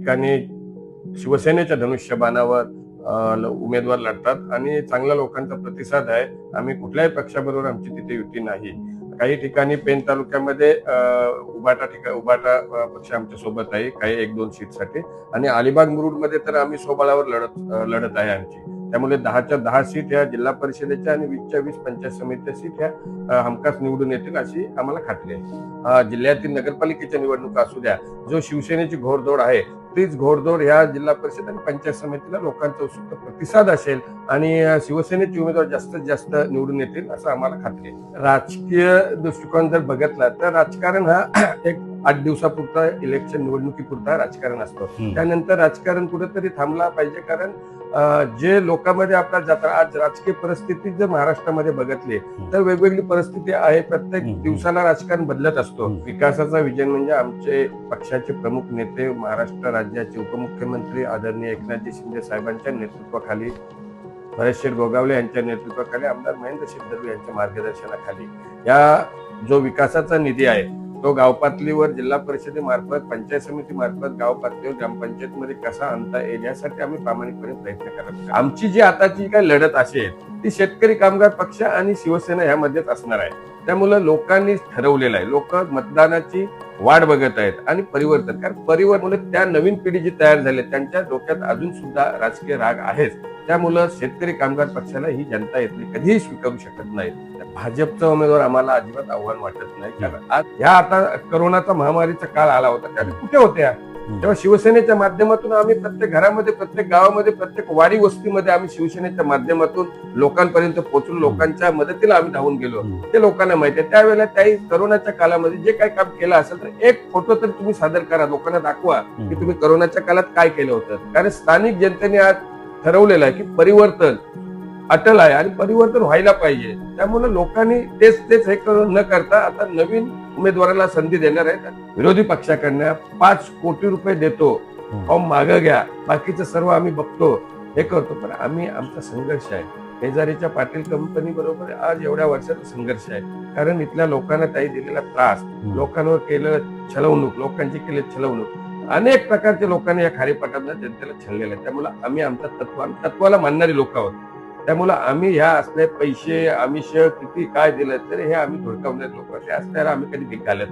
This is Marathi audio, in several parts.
ठिकाणी शिवसेनेच्या धनुष्यबाणावर उमेदवार लढतात आणि चांगल्या लोकांचा प्रतिसाद आहे. आम्ही कुठल्याही पक्षाबरोबर आमची तिथे युती नाही. काही ठिकाणी पेन तालुक्यामध्ये उबाटा ठिकाण उबाटा पक्ष आमच्यासोबत आहे काही एक दोन सीटसाठी. आणि अलिबाग मुरुडमध्ये तर आम्ही सोबाळावर लढत लढत आहे आमची. त्यामुळे दहाच्या दहा सीट ह्या जिल्हा परिषदेच्या आणि वीसच्या वीस पंचायत समितीच्या सीट ह्या हमखास निवडून येतील अशी आम्हाला खात्री आहे. जिल्ह्यातील नगरपालिकेच्या निवडणुका असू द्या जो शिवसेनेची घोडदौड आहे तीच घोडदौड ह्या जिल्हा परिषद आणि पंचायत समितीला लोकांचा उत्सुक प्रतिसाद असेल आणि शिवसेनेचे उमेदवार जास्तीत जास्त निवडून येतील असं आम्हाला खात्री आहे राजकीय दृष्टिकोन जर बघितला तर राजकारण हा एक आठ दिवसापुरता इलेक्शन निवडणुकीपुरता राजकारण असतो. त्यानंतर राजकारण कुठेतरी थांबला पाहिजे कारण जे लोकांमध्ये आपला जाता आज राजकीय परिस्थिती जर महाराष्ट्रामध्ये बघितली तर वेगवेगळी परिस्थिती आहे प्रत्येक. दिवसाला राजकारण बदलत असतो. विकासाचा विजन म्हणजे आमचे पक्षाचे प्रमुख नेते महाराष्ट्र राज्याचे उपमुख्यमंत्री आदरणीय एकनाथजी शिंदे साहेबांच्या नेतृत्वाखाली भरतशेठ गोगावले यांच्या नेतृत्वाखाली आमदार महेंद्र शेट्टी यांच्या मार्गदर्शनाखाली या जो विकासाचा निधी आहे तो गाव पातळीवर जिल्हा परिषदेमार्फत पंचायत समिती मार्फत गाव पातळीवर ग्रामपंचायतमध्ये कसा आणता येईल यासाठी आम्ही प्रामाणिकपणे प्रयत्न करत आमची जी आताची काय लढत असेल ती शेतकरी कामगार पक्ष आणि शिवसेना यामध्येच असणार आहे. त्यामुळं लोकांनी ठरवलेलं आहे लोक मतदानाची वाट बघत आहेत आणि परिवर्तन. कारण परिवर्तन त्या नवीन पिढी जी तयार झाली त्यांच्या डोक्यात अजून सुद्धा राजकीय राग आहेच. त्यामुळं शेतकरी कामगार पक्षाला ही जनता येथली कधीही स्वीकारू शकत नाही. भाजपचा उमेदवार आम्हाला अजिबात आव्हान वाटत नाही. कारण आज ह्या आता करोनाचा महामारीचा काळ आला होता. त्यावेळी कुठे होत्या? तेव्हा शिवसेनेच्या माध्यमातून आम्ही प्रत्येक घरामध्ये प्रत्येक गावामध्ये प्रत्येक वाडी वस्तीमध्ये आम्ही शिवसेनेच्या माध्यमातून लोकांपर्यंत पोहोचून लोकांच्या मदतीला आम्ही धावून गेलो. ते लोकांना माहिती आहे. त्यावेळेला त्याही करोनाच्या काळामध्ये जे काही काम केलं असेल तर एक फोटो तर तुम्ही सादर करा. लोकांना दाखवा की तुम्ही करोनाच्या काळात काय केलं होतं. कारण स्थानिक जनतेने आज ठरवलेलं आहे की परिवर्तन अटल आहे आणि परिवर्तन व्हायला पाहिजे. त्यामुळे लोकांनी तेच तेच हे करून न करता आता नवीन उमेदवाराला संधी देणार आहेत. विरोधी पक्षाकडनं पाच कोटी रुपये देतो. फॉर्म मागं घ्या. बाकीचं सर्व आम्ही बघतो. हे करतो. पण आम्ही आमचा संघर्ष आहे. शेजारीच्या पाटील कंपनी बरोबर आज एवढ्या वर्षाचा संघर्ष आहे. कारण इथल्या लोकांना त्याही दिलेला त्रास लोकांवर केलेलं छलवणूक लोकांची केली छलवणूक. अनेक प्रकारच्या लोकांनी या खारीपाटातनं जनतेला छललेलं आहे. त्यामुळे आम्ही आमचा तत्व तत्वाला मानणारी लोक आहोत. त्यामुळं आम्ही ह्या असले पैसे आमिष किती काय दिलं तर हे आम्ही धुडकावणारे लोक. त्या असल्याला आम्ही कधी भीक घालत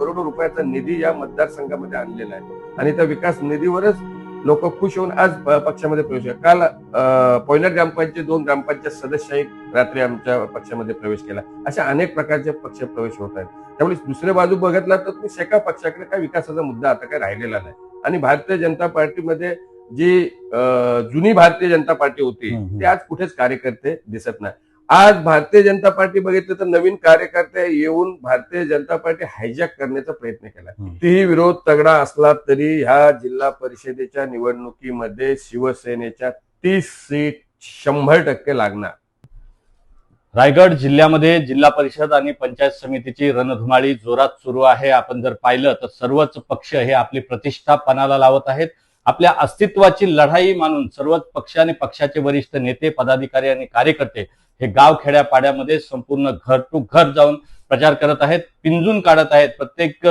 करोडो रुपयाचा निधी या मतदारसंघामध्ये आणलेला आहे. आणि त्या विकास निधीवरच लोक खुश होऊन आज पक्षामध्ये प्रवेश केला. काल अं, ग्रामपंचायत दोन ग्रामपंचायत सदस्यही रात्री आमच्या पक्षामध्ये प्रवेश केला. अशा अनेक प्रकारचे पक्ष प्रवेश होत आहेत. त्यामुळे दुसऱ्या बाजू बघितला तर तुम्ही शेका पक्षाकडे काय विकासाचा मुद्दा आता काही राहिलेला नाही. आणि भारतीय जनता पार्टीमध्ये जी जुनी भारतीय जनता पार्टी होती. ते आज कुठेच कार्यकर्ते दिसत नाही. आज भारतीय जनता पार्टी बघितलं तर नवीन कार्यकर्ते येऊन भारतीय जनता पार्टी हायजॅक करण्याचा प्रयत्न केला. कितीही विरोध तगडा असला तरी ह्या जिल्हा परिषदेच्या निवडणुकीमध्ये शिवसेनेच्या तीस सीट शंभर टक्के लागणार. रायगड जिल्ह्यामध्ये जिल्हा परिषद आणि पंचायत समितीची रणधुमाळी जोरात सुरू आहे. आपण जर पाहिलं तर सर्वच पक्ष हे आपली प्रतिष्ठा पणाला लावत आहेत. आपल्या अस्तित्वाची लढाई मानून सर्वच पक्ष आणि पक्षाचे वरिष्ठ नेते पदाधिकारी आणि कार्यकर्ते हे गाव खेड्यापाड्यामध्ये संपूर्ण घर टू घर जाऊन प्रचार करत आहेत पिंजून काढत आहेत. प्रत्येक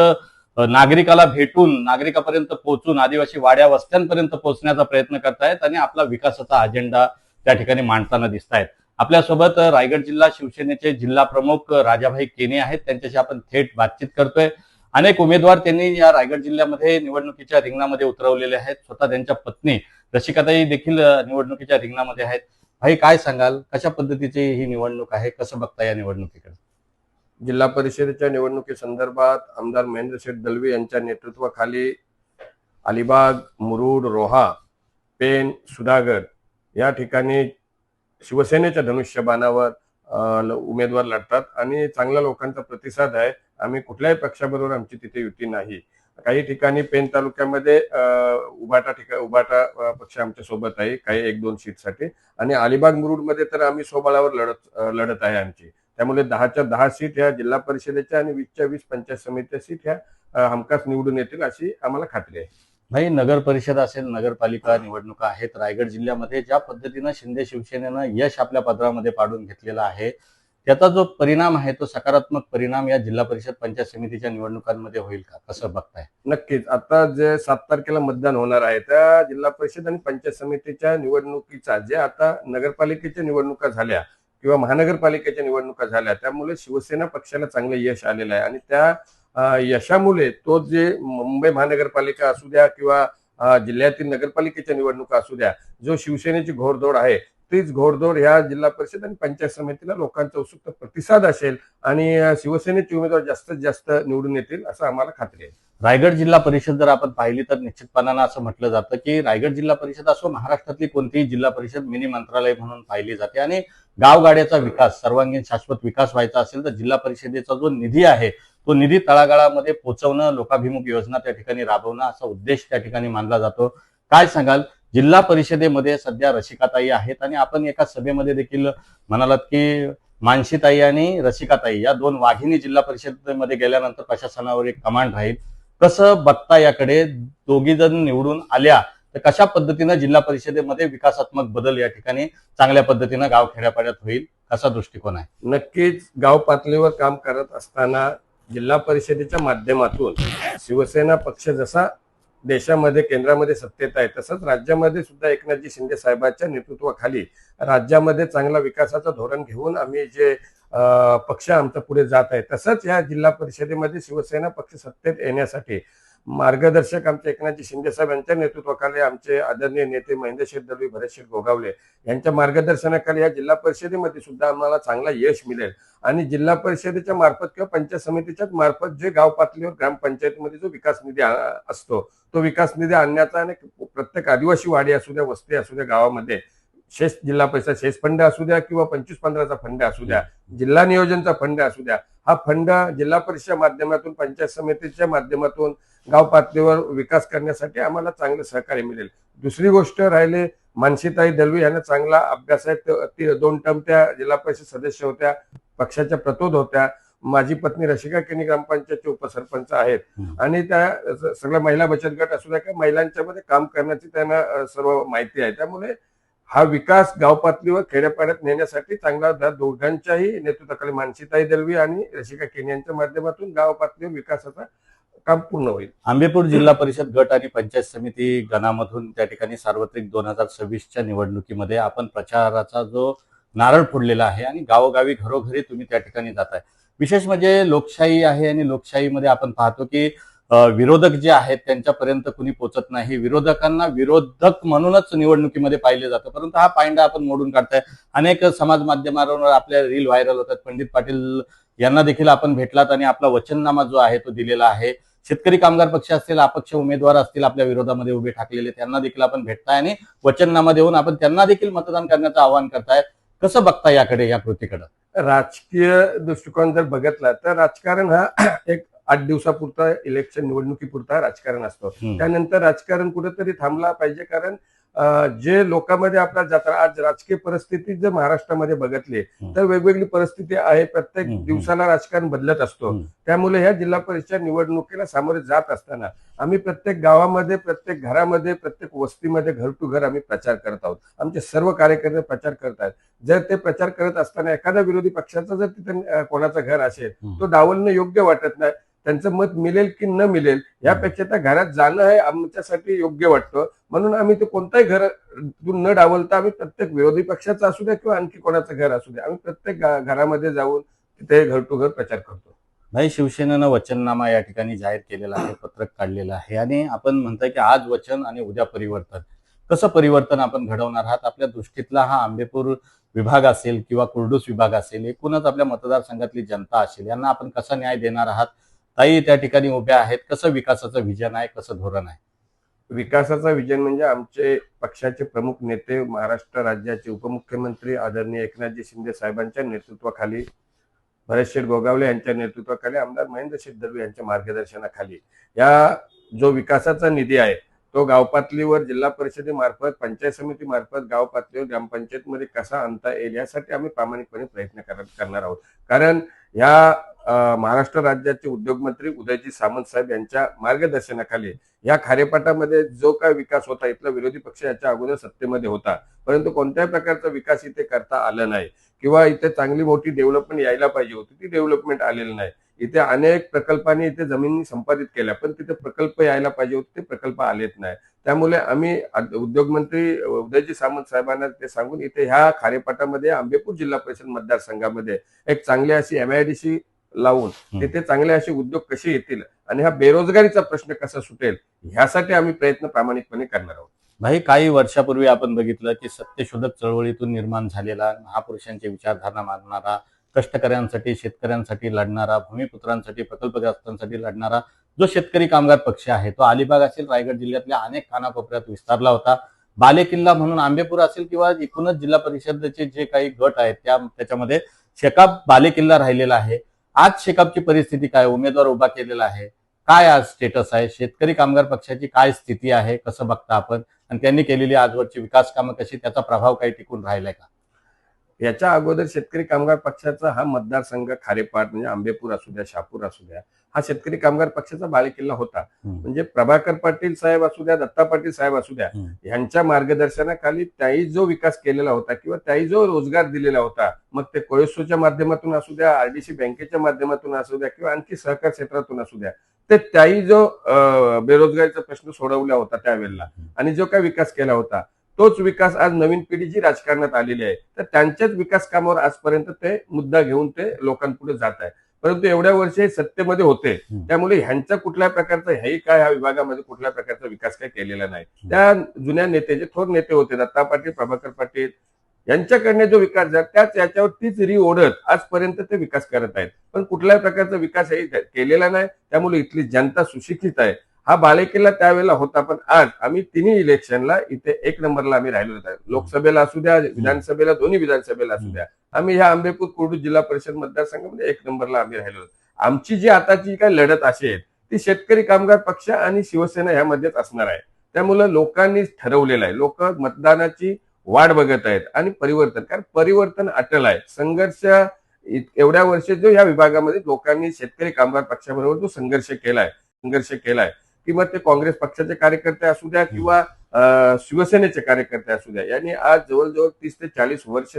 नागरिकाला भेटून नागरिकापर्यंत पोहोचून आदिवासी वाड्या वस्त्यांपर्यंत पोहोचण्याचा प्रयत्न करतायत आणि आपला विकासाचा अजेंडा त्या ठिकाणी मांडताना दिसत आहेत. आपल्यासोबत रायगड जिल्हा शिवसेनेचे जिल्हा प्रमुख राजाभाई केने आहेत. त्यांच्याशी आपण थेट बातचीत करतोय. अनेक उमेदवार त्यांनी या रायगड जिल्ह्यामध्ये निवडणुकीच्या रिंगणामध्ये उतरवलेले आहेत. स्वतः त्यांच्या पत्नी रसिकाताई देखील निवडणुकीच्या रिंगणामध्ये आहेत. भाई काय सांगाल? कशा पद्धतीची ही निवडणूक आहे? कसं बघता या निवडणुकीकडे? जिल्हा परिषदेच्या निवडणुकीसंदर्भात आमदार महेंद्र शेठ दलवी यांच्या नेतृत्वाखाली अलिबाग मुरुड रोहा पेन सुधागड या ठिकाणी शिवसेनेच्या धनुष्यबाणावर ल- उमेदवार लढतात. आणि चांगल्या लोकांचा प्रतिसाद आहे. आम्ही कुठल्याही पक्षाबरोबर आमची तिथे युती नाही. काही ठिकाणी पेन तालुक्यामध्ये उभाटा ठिकाण ठिका पक्ष आमच्यासोबत आहे काही एक दोन सीटसाठी. आणि अलिबाग मुरुडमध्ये तर आम्ही सोबाळावर लढत लढत आहे आमची. त्यामुळे दहाच्या दहा सीट ह्या जिल्हा परिषदेच्या आणि वीसच्या वीस पंचायत समितीच्या सीट ह्या हमखास निवडून येतील अशी आम्हाला खात्री आहे. भाई नगर परिषद असेल नगरपालिका निवडणुका आहेत रायगड जिल्ह्यामध्ये ज्या पद्धतीनं शिंदे शिवसेनेनं यश आपल्या पदरामध्ये पाडून घेतलेलं आहे त्याचा जो परिणाम आहे तो सकारात्मक परिणाम या जिल्हा परिषद पंचायत समितीच्या निवडणुकांमध्ये होईल का? कसं बघताय? नक्कीच. आता जे सात तारखेला मतदान होणार आहे त्या जिल्हा परिषद आणि पंचायत समितीच्या निवडणुकीचा जे आता नगरपालिकेच्या निवडणुका झाल्या किंवा महानगरपालिकेच्या निवडणुका झाल्या त्यामुळे शिवसेना पक्षाला चांगलं यश आलेलं आहे. आणि त्या यशामुळे तो जे मुंबई महानगरपालिका असू द्या किंवा जिल्ह्यातील नगरपालिकेच्या निवडणुका असू द्या जो शिवसेनेची घोडदौड आहे तीच घोडदौड या जिल्हा परिषद आणि पंचायत समितीला लोकांचा उत्सुक प्रतिसाद असेल आणि शिवसेनेचे उमेदवार जास्तीत जास्त निवडून येतील असं आम्हाला खात्री आहे. रायगड जिल्हा परिषद जर आपण पाहिली तर निश्चितपणानं असं म्हटलं जातं की रायगड जिल्हा परिषद असो महाराष्ट्रातली कोणतीही जिल्हा परिषद मिनी मंत्रालय म्हणून पाहिली जाते आणि गावगाड्याचा विकास सर्वांगीण शाश्वत विकास व्हायचा असेल तर जिल्हा परिषदेचा जो निधी आहे तो निधी तळागाळामध्ये पोहोचवणं लोकाभिमुख योजना त्या ठिकाणी राबवणं असा उद्देश त्या ठिकाणी मानला जातो. काय सांगाल? जिल्हा परिषदेमध्ये सध्या रसिकाताई आहेत आणि आपण एका सभेमध्ये देखील म्हणालात की मानसीताई आणि रसिकाताई या दोन वाघिणी जिल्हा परिषदेमध्ये गेल्यानंतर प्रशासनावर एक कमांड राहील. कसं बघता याकडे? दोघी जण निवडून आल्या तर कशा पद्धतीनं जिल्हा परिषदेमध्ये विकासात्मक बदल या ठिकाणी चांगल्या पद्धतीनं गाव खेड्यापाड्यात होईल? कसा दृष्टिकोन आहे? नक्कीच गाव पातळीवर काम करत असताना जिल्हा परिषदेच्या माध्यमातून शिवसेना पक्ष जसा देशामध्ये केंद्रामध्ये सत्तेत आहे. तसंच राज्यामध्ये सुद्धा एकनाथजी शिंदे साहेबांच्या नेतृत्वाखाली राज्यामध्ये चांगला विकासाचं धोरण घेऊन आम्ही जे पक्ष आमचा पुढे जात आहे. तसंच या जिल्हा परिषदेमध्ये शिवसेना पक्ष सत्तेत येण्यासाठी मार्गदर्शक आमचे एकनाथजी शिंदे साहेब यांच्या नेतृत्वाखाली आमचे आदरणीय नेते महेंद्र शेठ दळवी भरतशेठ गोगावले यांच्या मार्गदर्शनाखाली या जिल्हा परिषदेमध्ये सुद्धा आम्हाला चांगला यश मिळेल. आणि जिल्हा परिषदेच्या मार्फत किंवा पंचायत समितीच्या मार्फत जे गाव पातळीवर ग्रामपंचायतीमध्ये जो विकास निधी असतो तो विकास निधी आणण्याचा आणि प्रत्येक आदिवासी वाडी असू द्या वस्ती असू द्या गावामध्ये शेष जिल्हा परिषद शेष फंड असू द्या किंवा पंचवीस पंधराचा फंड असू द्या जिल्हा नियोजनचा फंड असू द्या हा फंड जिल्हा परिषद माध्यमातून पंचायत समितीच्या माध्यमातून गाव पातळीवर विकास करण्यासाठी आम्हाला चांगलं सहकार्य मिळेल. दुसरी गोष्ट राहिले मानसीताई दलवी यांना चांगला अभ्यास आहे. दोन टर्म त्या जिल्हा परिषद सदस्य होत्या पक्षाच्या प्रतोद होत्या. माझी पत्नी रशिका केनी ग्रामपंचायतचे उपसरपंच आहेत. आणि त्या सगळ्या महिला बचत गट असू द्या महिलांच्या मध्ये काम करण्याची त्यांना सर्व माहिती आहे. त्यामुळे हा विकास गाव पातळीवर खेड्यापाड्यात नेण्यासाठी चांगला त्या दोघांच्याही नेतृत्वाखाली मानसीताई दलवी आणि रसिका केन यांच्या माध्यमातून गाव पातळीवर विकासाचा काम पूर्ण होईल. आंबेपूर जिल्हा परिषद गट आणि पंचायत समिती गणामधून त्या ठिकाणी सार्वत्रिक दोन हजार सव्वीसच्या निवडणुकीमध्ये आपण प्रचाराचा जो नारळ फोडलेला आहे आणि गावोगावी घरोघरी तुम्ही त्या ठिकाणी जाताय. विशेष म्हणजे लोकशाही आहे आणि लोकशाहीमध्ये आपण पाहतो की विरोधक जे आहेत त्यांच्यापर्यंत कुणी पोचत नाही. विरोधकांना विरोधक म्हणूनच निवडणुकीमध्ये पाहिले जातं. परंतु हा पायंडा आपण मोडून काढताय. अनेक समाज माध्यमांवर आपल्या रील व्हायरल होतात. पंडित पाटील यांना देखील आपण भेटलात आणि आपला वचननामा जो आहे तो दिलेला आहे. शेतकरी कामगार पक्ष असतील अपक्ष उमेदवार असतील आपल्या विरोधामध्ये उभे ठाकलेले त्यांना देखील आपण भेटताय आणि वचननामा देऊन आपण त्यांना देखील मतदान करण्याचं आवाहन करताय. कसं बघता याकडे या कृतीकडे? राजकीय दृष्टिकोन जर बघितला तर राजकारण हा एक आठ दिवसापुरता इलेक्शन निवडणुकीपुरता राजकारण असतो. त्यानंतर राजकारण कुठेतरी थांबला पाहिजे कारण जे लोकांमध्ये आपला जाता आज राजकीय परिस्थिती जर महाराष्ट्रामध्ये बघितली. तर वेगवेगळी परिस्थिती आहे प्रत्येक. दिवसाला राजकारण बदलत असतो. त्यामुळे ह्या जिल्हा परिषद निवडणुकीला सामोरे जात असताना आम्ही प्रत्येक गावामध्ये प्रत्येक घरामध्ये प्रत्येक वस्तीमध्ये घर टू घर आम्ही प्रचार करत आहोत आमचे सर्व कार्यकर्ते प्रचार करत आहेत जर ते प्रचार करत असताना एखाद्या विरोधी पक्षाचं जर तिथे कोणाचं घर असेल. तो डावलणं योग्य वाटत नाही त्यांचं मत मिळेल की न मिळेल यापेक्षा त्या घरात जाणं हे आमच्यासाठी योग्य वाटतं. म्हणून आम्ही ते कोणताही घर न डावलता आम्ही प्रत्येक विरोधी पक्षाचं असू द्या किंवा आणखी कोणाचं घर असू द्या आम्ही प्रत्येक घरामध्ये जाऊन तिथे घर टू घर प्रचार करतो. नाही शिवसेनेनं वचननामा या ठिकाणी जाहीर केलेला आहे पत्रक काढलेलं आहे आणि आपण म्हणताय की आज वचन आणि उद्या परिवर्तन. कसं परिवर्तन आपण घडवणार आहात? आपल्या दृष्टीतला हा आंबेपूर विभाग असेल किंवा कुर्डूस विभाग असेल एकूणच आपल्या मतदारसंघातली जनता असेल यांना आपण कसा न्याय देणार आहात? ताई त्या ठिकाणी उभ्या आहेत. कसं विकासाचं विजन आहे कसं धोरण आहे? विकासाचा विजन म्हणजे आमचे पक्षाचे प्रमुख नेते महाराष्ट्र राज्याचे उपमुख्यमंत्री आदरणीय एकनाथजी शिंदे साहेबांच्या नेतृत्वाखाली भरतशेठ गोगावले यांच्या नेतृत्वाखाली आमदार महेंद्र शेठ यांच्या मार्गदर्शनाखाली. या जो विकासाचा निधी आहे तो गाव पातळीवर जिल्हा परिषदेमार्फत पंचायत समिती मार्फत गाव पातळीवर ग्रामपंचायतमध्ये कसा आणता येईल यासाठी आम्ही प्रामाणिकपणे प्रयत्न कर- करणार आहोत. कारण या महाराष्ट्र राज्याचे उद्योगमंत्री उदयजी सामंत साहेब यांच्या मार्गदर्शनाखाली या खारेपाटामध्ये जो काय विकास होता इथला विरोधी पक्ष याच्या अगोदर सत्तेमध्ये होता. परंतु कोणत्याही प्रकारचा विकास इथे करता आला नाही किंवा इथे चांगली मोठी डेव्हलपमेंट यायला पाहिजे होती ती डेव्हलपमेंट आलेली नाही. इथे अनेक प्रकल्पांनी इथे जमिनी संपादित केल्या पण तिथे प्रकल्प यायला पाहिजे होते ते प्रकल्प आलेत नाही. त्यामुळे आम्ही उद्योगमंत्री उदयजी सामंत साहेबांना ते सांगून इथे ह्या खारेपाटामध्ये आंबेपूर जिल्हा परिषद मतदारसंघामध्ये एक चांगली अशी एमआयडीसी लावून. तिथे चांगले असे उद्योग कसे येतील आणि हा बेरोजगारीचा प्रश्न कसा सुटेल ह्यासाठी आम्ही प्रयत्न प्रामाणिकपणे करणार आहोत. भाई काही वर्षापूर्वी आपण बघितलं की सत्यशोधक चळवळीतून निर्माण झालेला महापुरुषांची विचारधारणा मानणारा कष्टकऱ्यांसाठी शेतकऱ्यांसाठी लढणारा भूमिपुत्रांसाठी प्रकल्पग्रस्तांसाठी लढणारा जो शेतकरी कामगार पक्ष आहे तो अलिबाग असेल रायगड जिल्ह्यातल्या अनेक कानाकोपऱ्यात विस्तारला होता. बालेकिल्ला म्हणून आंबेपूर असेल किंवा एकूणच जिल्हा परिषदेचे जे काही गट आहेत त्या त्याच्यामध्ये शेकाप बालेकिल्ला राहिलेला आहे. आज शेकापची परिस्थिती काय? उमेदवार उभा केलेला आहे. काय आज स्टेटस आहे? शेतकरी कामगार पक्षाची काय स्थिती आहे? कसं बघता आपण? आणि त्यांनी केलेली आजवरची विकास कामं कशी? त्याचा प्रभाव काही टिकून राहिलाय का? याच्या अगोदर शेतकरी कामगार पक्षाचा हा मतदारसंघ खारेपाट म्हणजे आंबेपूर असू द्या शापूर असू द्या हा शेतकरी कामगार पक्षाचा बालेकिल्ला होता. म्हणजे प्रभाकर पाटील साहेब असू द्या दत्ता पाटील साहेब असू द्या. यांच्या मार्गदर्शनाखाली त्याही जो विकास केलेला होता किंवा त्याही जो रोजगार दिलेला होता मग ते कोयसोच्या माध्यमातून असू द्या आरडीसी बँकेच्या माध्यमातून असू द्या किंवा आणखी सहकार क्षेत्रातून असू द्या ते त्याही जो बेरोजगारीचा प्रश्न सोडवला होता त्यावेळेला आणि जो काही विकास केला होता तोच विकास आज नवीन पिढी जी राजकारणात आलेली आहे तर त्यांच्याच विकास कामावर आजपर्यंत ते मुद्दा घेऊन ते लोकांपुढे जात आहे परंतु एवढ्या वर्ष हे सत्तेमध्ये होते. त्यामुळे ह्यांचा कुठल्या प्रकारचा हेही काय ह्या विभागामध्ये कुठल्या प्रकारचा विकास काय केलेला नाही. त्या जुन्या नेते जे थोर नेते होते दत्ता पाटील प्रभाकर पाटील यांच्याकडनं जो विकास झाला त्याच याच्यावर तीच री ओढत आजपर्यंत ते विकास करत आहेत. पण कुठल्याही प्रकारचा विकास हे केलेला नाही. त्यामुळे इथली जनता सुशिक्षित आहे. हा बालेकिल्ला त्यावेळेला होता पण आज आम्ही तिन्ही इलेक्शनला इथे एक नंबरला आम्ही राहिलो होतो. लोकसभेला असू द्या विधानसभेला दोन्ही विधानसभेला असू द्या. आम्ही ह्या आंबेपूर कुर्डू जिल्हा परिषद मतदारसंघामध्ये एक नंबरला आम्ही राहिलो होतो. आमची जी आताची काय लढत असेल ती शेतकरी कामगार पक्ष आणि शिवसेना ह्यामध्येच असणार आहे. त्यामुळं लोकांनी ठरवलेलं आहे. लोक मतदानाची वाट बघत आहेत आणि परिवर्तन कारण परिवर्तन अटल आहे. संघर्ष एवढ्या वर्ष जो या विभागामध्ये लोकांनी शेतकरी कामगार पक्षाबरोबर जो संघर्ष केलाय संघर्ष केलाय किंवा ते काँग्रेस पक्षाचे कार्यकर्ते असू द्या किंवा शिवसेनेचे कार्यकर्ते असू द्या यांनी आज जवळजवळ तीस ते चाळीस वर्ष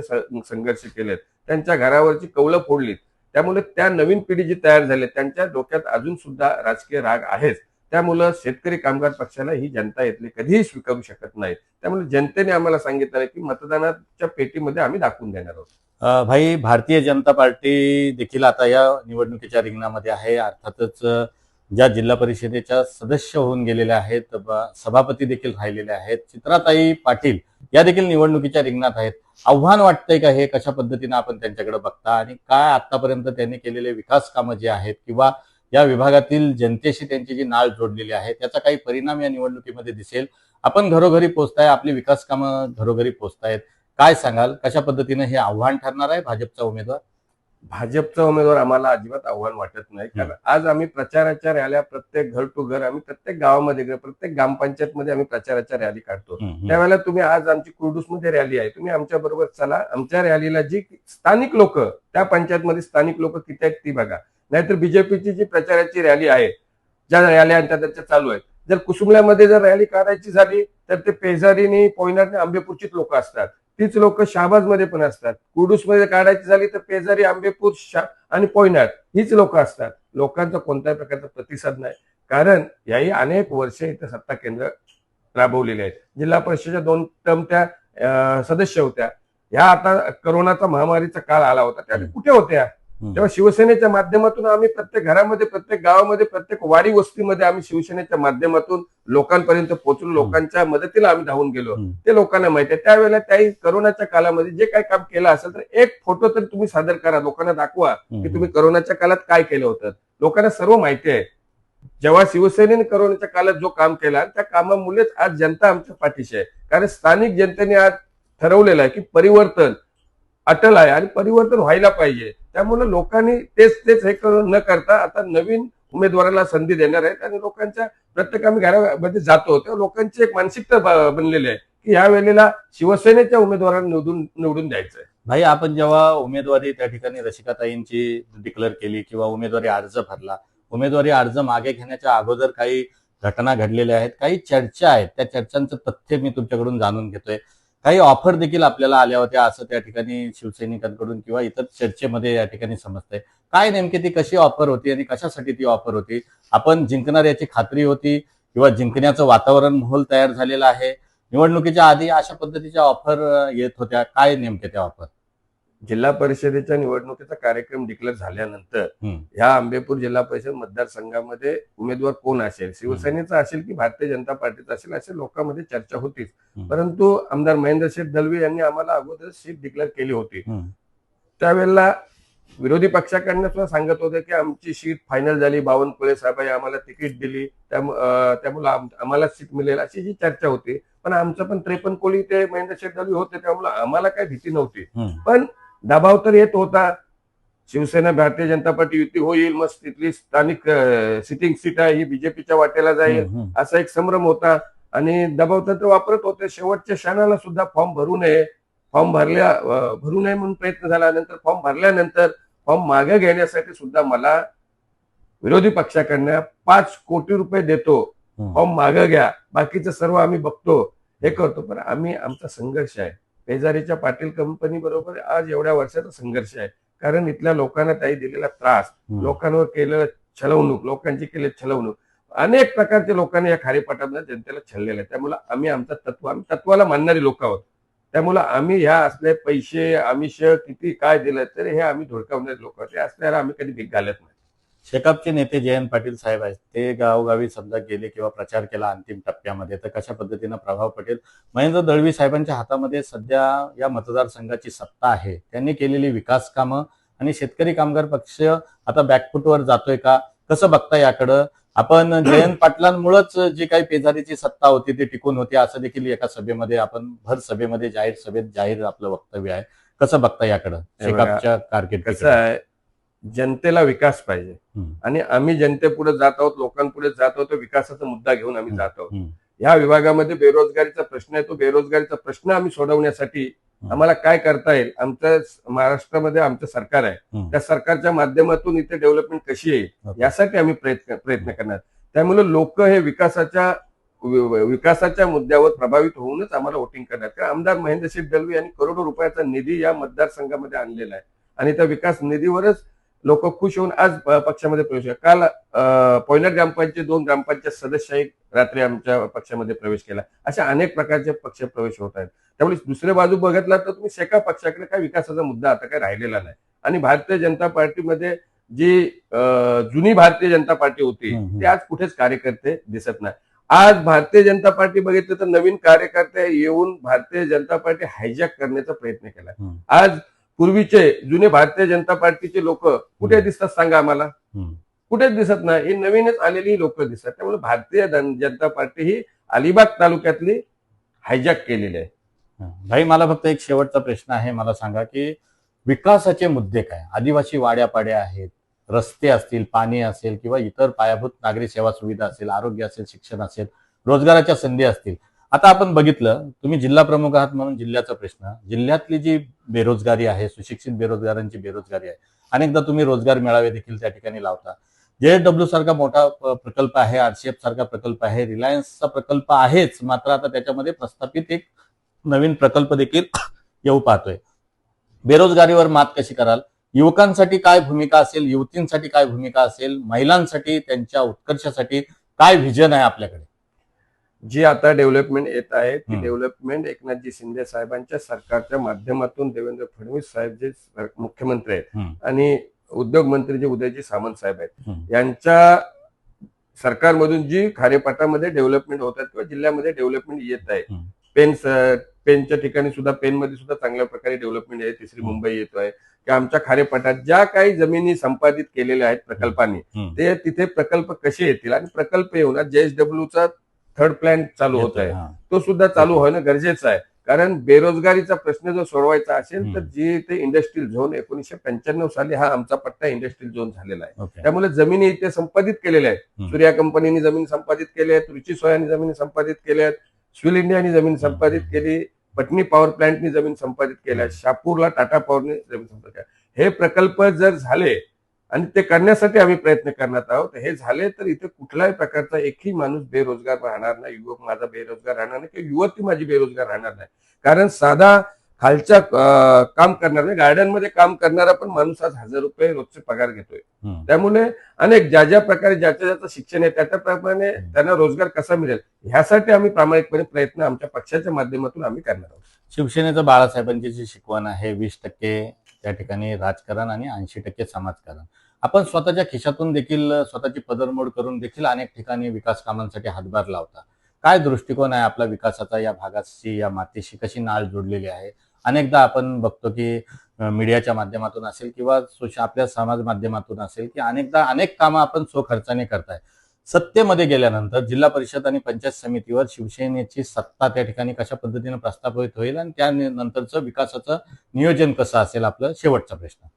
संघर्ष केलेत. त्यांच्या घरावरची कौलं फोडलीत. त्यामुळे त्या नवीन पिढी जी तयार झाली त्यांच्या डोक्यात अजून सुद्धा राजकीय राग आहेच. त्यामुळं शेतकरी कामगार पक्षाला ही जनता इथली कधीही स्वीकारू शकत नाही. त्यामुळे जनतेने आम्हाला सांगितलं की मतदानाच्या पेटीमध्ये आम्ही दाखवून देणार आहोत. भाई भारतीय जनता पार्टी देखील आता या निवडणुकीच्या रिंगणामध्ये आहे. अर्थातच ज्या जिल्हा परिषदेच्या सदस्य होऊन गेलेल्या आहेत सभापती देखील राहिलेले आहेत चित्राताई पाटील या देखील निवडणुकीच्या रिंगणात आहेत. आव्हान वाटतंय का हे? कशा पद्धतीनं आपण त्यांच्याकडे बघता? आणि काय आतापर्यंत त्यांनी केलेले विकास कामं जे आहेत किंवा या विभागातील जनतेशी त्यांची जी नाळ जोडलेली आहे त्याचा काही परिणाम या निवडणुकीमध्ये दिसेल? आपण घरोघरी पोहोचताय आपली विकास कामं घरोघरी पोहोचतायत काय सांगाल? कशा पद्धतीनं हे आव्हान ठरणार आहे भाजपचा उमेदवार? भाजपचा उमेदवार आम्हाला अजिबात आव्हान वाटत नाही. कारण आज आम्ही प्रचाराच्या रॅल्या प्रत्येक घर टू घर आम्ही प्रत्येक गावामध्ये प्रत्येक ग्रामपंचायत मध्ये आम्ही प्रचाराच्या रॅली काढतो. त्यावेळेला तुम्ही आज आमची कुर्डूसमध्ये रॅली आहे. तुम्ही आमच्या बरोबर चला. आमच्या रॅलीला जी स्थानिक लोक त्या पंचायत मध्ये स्थानिक लोक किती आहेत ती बघा. नाहीतर बीजेपीची जी प्रचाराची रॅली आहे ज्या रॅल्या त्या त्याच्या चालू आहेत. जर कुसुमल्यामध्ये जर रॅली काढायची झाली तर ते पेजारीनी पोयनारने आंबेपूरचीच लोक असतात. तीच लोक शहाबाजमध्ये पण असतात. कुर्डूसमध्ये काढायची झाली तर पेजारी आंबेपूर शा आणि पोयनार हीच लोक असतात. लोकांचा कोणत्याही प्रकारचा प्रतिसाद नाही. कारण याही अनेक वर्ष इथं सत्ता केंद्र राबवलेले आहेत. जिल्हा परिषदेच्या दोन टर्म त्या सदस्य होत्या. ह्या आता करोनाचा महामारीचा काळ आला होता. त्या. कुठे होत्या. तेव्हा शिवसेनेच्या माध्यमातून आम्ही प्रत्येक घरामध्ये प्रत्येक गावामध्ये प्रत्येक वाडी वस्तीमध्ये आम्ही शिवसेनेच्या माध्यमातून लोकांपर्यंत पोहोचून लोकांच्या मदतीला आम्ही धावून गेलो. ते लोकांना माहिती आहे. त्यावेळेला त्याही करोनाच्या काळामध्ये जे काही काम केलं असेल तर एक फोटो तरी तुम्ही सादर करा. लोकांना दाखवा की तुम्ही करोनाच्या काळात काय केलं होतं. लोकांना सर्व माहिती आहे. जेव्हा शिवसेनेने करोनाच्या काळात जो काम केला त्या कामामुळेच आज जनता आमच्या पाठीशी आहे. कारण स्थानिक जनतेने आज ठरवलेलं आहे की परिवर्तन अटल आहे आणि परिवर्तन व्हायला पाहिजे. त्यामुळे लोकांनी तेच तेच हे करून न करता आता नवीन उमेदवाराला संधी देणार आहेत आणि लोकांच्या प्रत्येक आम्ही घरामध्ये जातो. तेव्हा लोकांची एक मानसिकता बनलेली आहे की या वेळेला शिवसेनेच्या उमेदवाराला निवडून निवडून द्यायचंय. भाई आपण जेव्हा उमेदवारी त्या ठिकाणी रसिकाताईंची डिक्लेअर केली किंवा उमेदवारी अर्ज भरला उमेदवारी अर्ज मागे घेण्याच्या अगोदर काही घटना घडलेल्या आहेत काही चर्चा आहेत. त्या चर्चांचं तथ्य मी तुमच्याकडून जाणून घेतोय. काही ऑफर देखील आपल्याला आल्या होत्या असं त्या ठिकाणी शिवसैनिकांकडून किंवा इतर चर्चेमध्ये या ठिकाणी समजतंय. काय नेमकी ती कशी ऑफर होती आणि कशासाठी ती ऑफर होती? आपण जिंकणार याची खात्री होती किंवा जिंकण्याचं वातावरण माहोल तयार झालेलं आहे? निवडणुकीच्या आधी अशा पद्धतीच्या ऑफर येत होत्या. काय नेमक्या त्या ऑफर जिल्हा परिषदेच्या निवडणुकीचा कार्यक्रम डिक्लेअर झाल्यानंतर. ह्या आंबेपूर जिल्हा परिषद मतदारसंघामध्ये उमेदवार कोण असेल शिवसेनेचा असेल की भारतीय जनता पार्टीचा असेल असे लोकांमध्ये चर्चा होतीच. परंतु आमदार महेंद्र शेठ दलवे यांनी आम्हाला अगोदर सीट डिक्लेअर केली होती. त्यावेळेला विरोधी पक्षाकडनं सुद्धा सांगत होते की आमची सीट फायनल झाली बावनकुळे साहेबांनी आम्हाला तिकीट दिली त्यामुळे आम- आम्हाला सीट मिळेल अशी जी चर्चा होती पण आमचं पण त्रेपन्न कोळी ते महेंद्र शेठ दलवे होते त्यामुळे आम्हाला काही भीती नव्हती. पण दबाव तर येत होता. शिवसेना भारतीय जनता पार्टी युती होईल मग तिथली स्थानिक सिटिंग सीट आहे ही बीजेपीच्या वाटेला जाईल. असा एक संभ्रम होता. आणि दबाव तंत्र वापरत होते. शेवटच्या क्षणाला सुद्धा फॉर्म भरू नये. फॉर्म भरल्या भरू नये म्हणून प्रयत्न झाला नंतर फॉर्म भरल्यानंतर फॉर्म मागे घेण्यासाठी सुद्धा मला विरोधी पक्षाकडनं पाच कोटी रुपये देतो. फॉर्म मागे घ्या. बाकीचं सर्व आम्ही बघतो. हे करतो. पण आम्ही आमचा संघर्ष आहे. पेजारीच्या पाटील कंपनी बरोबर आज एवढ्या वर्षाचा संघर्ष आहे. कारण इथल्या लोकांना त्याही दिलेला त्रास. लोकांवर केलेलं छलवणूक लोकांची केलेली छलवणूक. अनेक प्रकारच्या लोकांनी या खारेपाटामध्ये जनतेला छललेलं आहे. त्यामुळे आम्ही आमचं तत्व आम्ही तत्वाला मानणारी लोक आहोत. त्यामुळे आम्ही ह्या असले पैसे आमिष किती काय दिलं तरी हे आम्ही धोडकावणारे लोक आहोत. असल्याला आम्ही कधी भीक घालत नाही. शेकापचे नेते जयंत पाटील साहेब आहेत ते गावोगावी समजा गेले किंवा प्रचार केला अंतिम टप्प्यामध्ये तर कशा पद्धतीनं प्रभाव पटेल? महेंद्र दळवी साहेबांच्या हातामध्ये सध्या या मतदारसंघाची सत्ता आहे. त्यांनी केलेली विकास कामं आणि शेतकरी कामगार पक्ष आता बॅकफुटवर जातोय का? कसं बघता याकडं? आपण जयंत पाटलांमुळेच जी काही पेजारीची सत्ता होती ती टिकून होती. असं देखील एका सभेमध्ये आपण भर सभेमध्ये जाहीर सभेत जाहीर आपलं वक्तव्य आहे. कसं बघता याकडं? शेकापच्या कसं कारकिर्दीकडे आहे जनतेला विकास पाहिजे. आणि आम्ही जनतेपुढे जात आहोत लोकांपुढे जात आहोत विकासाचा मुद्दा घेऊन आम्ही जात आहोत. ह्या विभागामध्ये बेरोजगारीचा प्रश्न आहे तो बेरोजगारीचा प्रश्न आम्ही सोडवण्यासाठी. आम्हाला काय करता येईल आमच्या महाराष्ट्रामध्ये आमचं सरकार आहे. त्या सरकारच्या माध्यमातून इथे डेव्हलपमेंट कशी येईल. यासाठी आम्ही प्रयत्न प्रयत्न करणार त्यामुळे लोक हे विकासाच्या विकासाच्या मुद्द्यावर प्रभावित होऊनच आम्हाला वोटिंग करणार कारण आमदार महेंद्रसिंह दलवी यांनी करोडो रुपयाचा निधी या मतदारसंघामध्ये आणलेला आहे आणि त्या विकास निधीवरच लोक खुश होऊन आज पक्षामध्ये प्रवेश केला. पोयनर ग्रामपंचायत दोन ग्रामपंचायत सदस्यही रात्री आमच्या पक्षामध्ये प्रवेश केला. अशा अनेक प्रकारचे पक्ष प्रवेश होत आहेत. त्यामुळे दुसऱ्या बाजू बघितला तर तुम्ही शेका पक्षाकडे काय विकासाचा मुद्दा आता काही राहिलेला नाही. आणि भारतीय जनता पार्टीमध्ये जी जुनी भारतीय जनता पार्टी होती. ती आज कुठेच कार्यकर्ते दिसत नाही. आज भारतीय जनता पार्टी बघितलं तर नवीन कार्यकर्ते येऊन भारतीय जनता पार्टी हायजॅक करण्याचा प्रयत्न केला. आज पूर्वीचे जुने भारतीय जनता पार्टीचे लोक कुठे. दिसतात सांगा आम्हाला. कुठेच दिसत नाही? ही नवीनच आलेली लोक दिसतात. त्यामुळे भारतीय जन- जनता पार्टी ही अलिबाग तालुक्यातली हायजॅक केलेली आहे. भाई मला फक्त एक शेवटचा प्रश्न आहे. मला सांगा की विकासाचे मुद्दे काय? आदिवासी वाड्यापाड्या आहेत रस्ते असतील पाणी असेल किंवा इतर पायाभूत नागरी सेवा सुविधा असेल आरोग्य असेल शिक्षण असेल रोजगाराच्या संधी असतील आता आपण बघितलं तुम्ही जिल्हा प्रमुख आहात म्हणून जिल्ह्याचा प्रश्न. जिल्ह्यातली जी बेरोजगारी आहे सुशिक्षित बेरोजगारांची बेरोजगारी आहे अनेकदा तुम्ही रोजगार मेळावे देखील त्या ठिकाणी लावता. जेएसडब्ल्यू सारखा मोठा प्रकल्प आहे आरसीएफ सारखा प्रकल्प आहे रिलायन्सचा प्रकल्प आहेच मात्र आता त्याच्यामध्ये प्रस्थापित एक नवीन प्रकल्प देखील येऊ पाहतोय. बेरोजगारीवर मात कशी कराल? युवकांसाठी काय भूमिका असेल? युवतींसाठी काय भूमिका असेल? महिलांसाठी त्यांच्या उत्कर्षासाठी काय व्हिजन आहे आपल्याकडे? जी आता डेव्हलपमेंट येत आहे ती. डेव्हलपमेंट एकनाथजी शिंदे साहेबांच्या सरकारच्या माध्यमातून देवेंद्र फडणवीस साहेब जे मुख्यमंत्री आहेत. आणि उद्योग मंत्री जे उदयजी सामंत साहेब आहेत. यांच्या सरकारमधून जी खारेपाटामध्ये डेव्हलपमेंट होत आहेत किंवा जिल्ह्यामध्ये डेव्हलपमेंट येत आहे. पेन पेनच्या ठिकाणी सुद्धा पेनमध्ये सुद्धा चांगल्या प्रकारे डेव्हलपमेंट आहे तिसरी. मुंबई येतोय की आमच्या खारेपाटात ज्या काही जमिनी संपादित केलेल्या आहेत प्रकल्पांनी. ते तिथे प्रकल्प कसे येतील आणि प्रकल्प येऊन जेएसडब्ल्यूचा थर्ड प्लॅन चालू होत आहे. तो सुद्धा चालू होणं गरजेचं आहे कारण बेरोजगारीचा प्रश्न जर सोडवायचा असेल तर. जी ते इंडस्ट्रियल झोन एकोणीशे पंच्याण्णव साली हा आमचा पट्टा इंडस्ट्रियल झोन झालेला आहे. त्यामुळे जमिनी इथे संपादित केलेल्या आहेत. सूर्या कंपनीने जमीन संपादित केल्या आहेत रुची सोयानी जमीन संपादित केल्या आहेत स्विल इंडियानी जमीन संपादित केली पटनी पॉवर प्लांटनी जमीन संपादित केल्या. शापूरला टाटा पॉवरने जमीन संपादित केल्या हे प्रकल्प जर झाले आणि ते करण्यासाठी आम्ही प्रयत्न करण्यात आहोत. हे झाले तर इथे कुठल्याही प्रकारचा एकही माणूस बेरोजगार राहणार नाही. युवक माझा बेरोजगार राहणार नाही किंवा युवती माझी बेरोजगार राहणार नाही. कारण साधा खालच्या काम करणार नाही गार्डनमध्ये काम करणारा पण माणूस आज हजार रुपये रोजचे पगार घेतोय. त्यामुळे अनेक ज्या ज्या प्रकारे ज्याच्या ज्याचं शिक्षण आहे त्या त्याप्रमाणे त्यांना रोजगार कसा मिळेल? ह्यासाठी आम्ही प्रामाणिकपणे प्रयत्न आमच्या पक्षाच्या माध्यमातून आम्ही करणार आहोत. शिवसेनेचं बाळासाहेबांची जी शिकवण आहे वीस टक्के त्या ठिकाणी राजकारण आणि ऐंशी टक्के समाजकारण. आपण स्वतःच्या खिशातून देखील स्वतःची पदरमोड करून देखील अनेक ठिकाणी विकास कामांसाठी हातभार लावता. काय दृष्टिकोन आहे आपला विकासाचा या भागाशी या मातीशी? कशी नाळ जोडलेली आहे? अनेकदा आपण बघतो की मीडियाच्या माध्यमातून असेल किंवा सोशल आपल्या समाज माध्यमातून असेल की अनेकदा अनेक कामं आपण स्वखर्चाने करताय. सत्तेमध्ये गेल्यानंतर जिल्हा परिषद आणि पंचायत समितीवर शिवसेनेची सत्ता त्या ठिकाणी कशा पद्धतीने प्रस्थापित होईल आणि त्यानंतरचं विकासाचं नियोजन कसं असेल आपलं शेवटचा प्रश्न.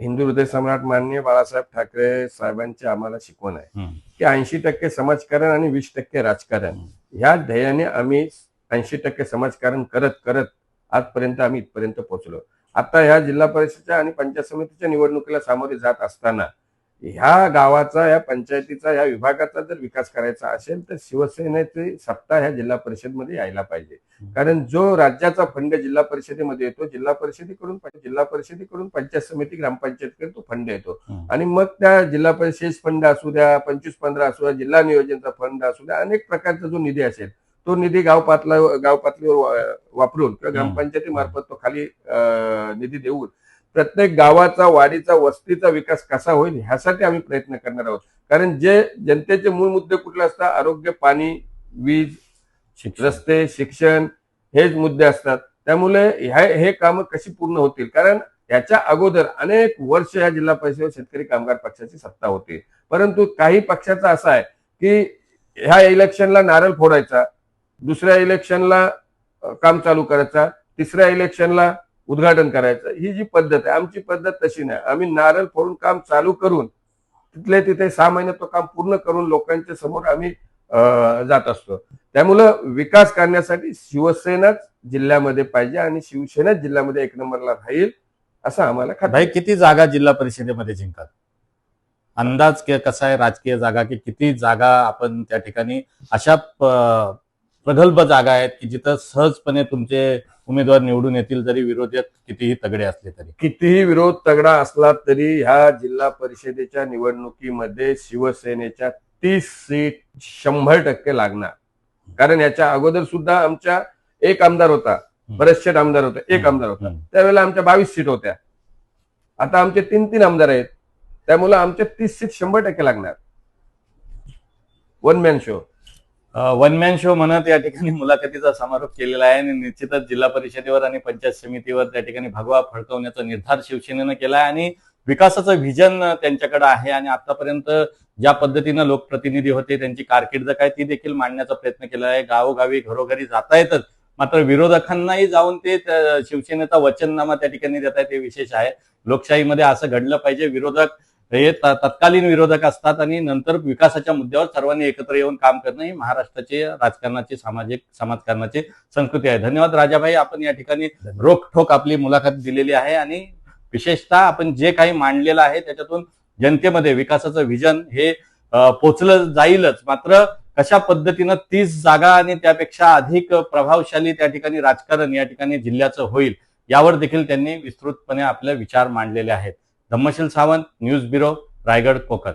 हिंदू हृदय सम्राट माननीय बाळासाहेब ठाकरे साहेबांची आम्हाला शिकवण आहे. की ऐंशी टक्के समाजकारण आणि वीस टक्के राजकारण. ह्या ध्येयाने आम्ही ऐंशी टक्के समाजकारण करत करत आजपर्यंत आम्ही इथपर्यंत पोहोचलो. आता ह्या जिल्हा परिषदच्या आणि पंचायत समितीच्या निवडणुकीला सामोरे जात असताना ह्या गावाचा या पंचायतीचा या विभागाचा जर विकास करायचा असेल तर शिवसेनेची सत्ता ह्या जिल्हा परिषदमध्ये यायला पाहिजे. कारण जो राज्याचा फंड जिल्हा परिषदेमध्ये येतो जिल्हा परिषदेकडून जिल्हा परिषदेकडून पंचायत समिती ग्रामपंचायतकडे तो फंड येतो. आणि मग त्या जिल्हा परिषद फंड असू द्या पंचवीस पंधरा असू द्या जिल्हा नियोजनचा फंड असू द्या अनेक प्रकारचा जो निधी असेल तो निधी गाव पातला गाव पातळीवर वापरून किंवा ग्रामपंचायतीमार्फत तो खाली निधी देऊन प्रत्येक गावाचा वाडीचा वस्तीचा विकास कसा होईल ह्यासाठी आम्ही प्रयत्न करणार आहोत. कारण जे जनतेचे मूळ मुद्दे कुठले असतात? आरोग्य पाणी वीज रस्ते शिक्षण हेच मुद्दे असतात. त्यामुळे ह्या हे कामं कशी पूर्ण होतील? कारण याच्या अगोदर अनेक वर्ष या जिल्हा परिषद शेतकरी कामगार पक्षाची सत्ता होती. परंतु काही पक्षाचा असा आहे की ह्या इलेक्शनला नारळ फोडायचा दुसऱ्या इलेक्शनला काम चालू करायचा तिसऱ्या इलेक्शनला उद्घाटन करायचं. ही जी पद्धत आहे आमची पद्धत तशी नाही. आम्ही नारळ फोडून काम चालू करून तिथले तिथे सहा महिने तो काम पूर्ण करून लोकांच्या समोर आम्ही जात असतो. त्यामुळं विकास करण्यासाठी शिवसेनाच जिल्ह्यामध्ये पाहिजे आणि शिवसेनाच जिल्ह्यामध्ये एक नंबरला राहील असं आम्हाला भाई किती जागा जिल्हा परिषदेमध्ये जिंकतात? अंदाज कसा आहे राजकीय जागा की किती जागा आपण त्या ठिकाणी अशा प्रगल्भ जागा आहेत की जिथं सहजपणे तुमचे उमेदवार निवडून येतील जरी विरोधक कितीही तगडे असले तरी. कितीही विरोध तगडा असला तरी ह्या जिल्हा परिषदेच्या निवडणुकीमध्ये शिवसेनेच्या तीस सीट शंभर टक्के लागणार. कारण याच्या अगोदर सुद्धा आमच्या एक आमदार होता बरेचसे आमदार होते एक आमदार होता. त्यावेळेला आमच्या बावीस सीट होत्या. आता आमचे तीन तीन आमदार आहेत. त्यामुळे आमच्या तीस सीट शंभर टक्के लागणार. One man show one man show म्हणत या ठिकाणी मुलाखतीचा समारोप केलेला आहे आणि निश्चितच जिल्हा परिषदेवर आणि पंचायत समितीवर त्या ठिकाणी भगवा फडकवण्याचा निर्धार शिवसेनेनं केला आहे आणि विकासाचं व्हिजन त्यांच्याकडे आहे आणि आतापर्यंत ज्या पद्धतीनं लोकप्रतिनिधी होते त्यांची कारकीर्द काय ती देखील मांडण्याचा प्रयत्न केला आहे. गावोगावी घरोघरी जाता येतच मात्र विरोधकांनाही जाऊन ते शिवसेनेचा वचननामा त्या ठिकाणी देत आहे ते विशेष आहे. लोकशाहीमध्ये असं घडलं पाहिजे विरोधक हे तत्कालीन विरोधक असतात आणि नंतर विकासाच्या मुद्द्यावर सर्वांनी एकत्र येऊन काम करणं ही महाराष्ट्राची राजकारणाची सामाजिक समाजकारणाची संस्कृती आहे. धन्यवाद राजाभाई. आपण या ठिकाणी रोखठोक आपली मुलाखत दिलेली आहे आणि विशेषतः आपण जे काही मांडलेलं आहे त्याच्यातून जनतेमध्ये विकासाचं व्हिजन हे पोचलं जाईलच. मात्र कशा पद्धतीनं तीस जागा आणि त्यापेक्षा अधिक प्रभावशाली त्या ठिकाणी राजकारण या ठिकाणी जिल्ह्याचं होईल यावर देखील त्यांनी विस्तृतपणे आपले विचार मांडलेले आहेत. Dhammashil Sawant news bureau Raigad Konkan.